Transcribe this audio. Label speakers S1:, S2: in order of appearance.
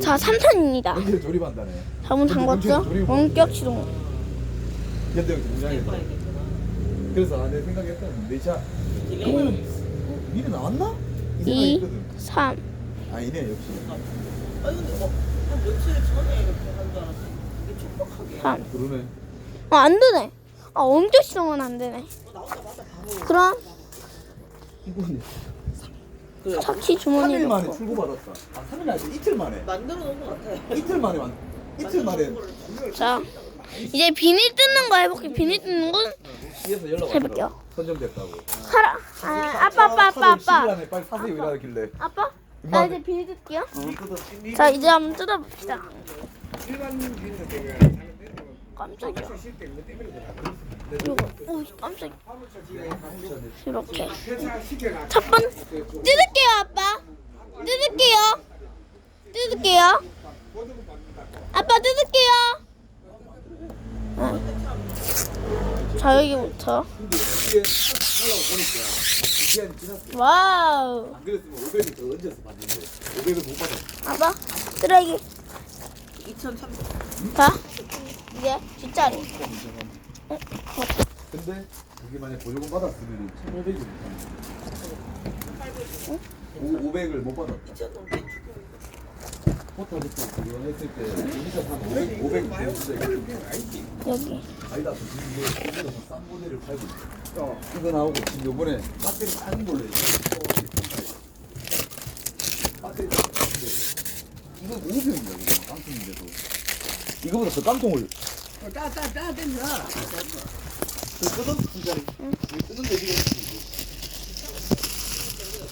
S1: 자, 3턴입니다.
S2: 현재 조립한다네.
S1: 자문 담궜죠? 원격 시동.
S2: 형 등장했다. 그래서 아, 내 생각했던 내차 이거는 미리 나왔나? 이 생각이
S1: 2,
S2: 있거든.
S1: 3.
S2: 아니네 역시.
S3: 아니 근데 뭐한 며칠 전에 이렇게 한 줄 알았어. 이게 촉박하게.
S1: 3.
S2: 그러네.
S1: 어, 안 되네. 아, 원격 시동은 안 되네.
S3: 어, 나오자마자 바로.
S1: 그럼
S2: 이거는
S3: 그
S1: 착시 주머니
S2: 3일 만에
S1: 넣고.
S2: 출고 받았다. 아 3일 아니고 이틀 만에.
S3: 만들어 놓은 것 같아.
S2: 이틀 만에 만. 이틀 만에
S1: 자, 이제 비닐 뜯는 거 해볼게. 비닐 뜯는 건
S2: 뒤에서 연락
S1: 해볼게요.
S2: 왔더라고. 선정됐다고.
S1: 사라. 아, 아빠, 아빠, 아빠, 아빠.
S2: 10일 안에 빨리 사세요 이러길래.
S1: 아빠? 나 이제 비닐 뜯게요.
S2: 어.
S1: 자, 이제 한번 뜯어봅시다. 깜짝이야. 이거, 오, 깜짝이야. 이렇게. 첫 번, 뜯을게요, 아빠. 뜯을게요. 뜯을게요. 아빠, 뜯을게요. 응. 자, 여기부터. 와우.
S2: 안 그랬으면 500을 더 얹어서 받는데 500을 못 받았어.
S1: 아빠, 쓰레기.
S3: 2,300.
S1: 자, 이게 뒷자리.
S2: 근데 그게 만약 보조금 받았으면 1,500이 못 500을 못 받았다.
S3: 2,000 넘게 주고.
S2: 포탈부터 그거 했을 때 여기서 한 500, 500 되는데
S1: 여기.
S2: 아니다 여기서 싼 모델을 팔고 있어. 이거 나오고 지금 요번에 배터리 작은 걸로. 배터리 작은데 이거 500인가 이거 이거보다 더 깡통을
S3: 따따따 된다.
S2: 그 뜯어? 진짜 이거 뜯은 데 이거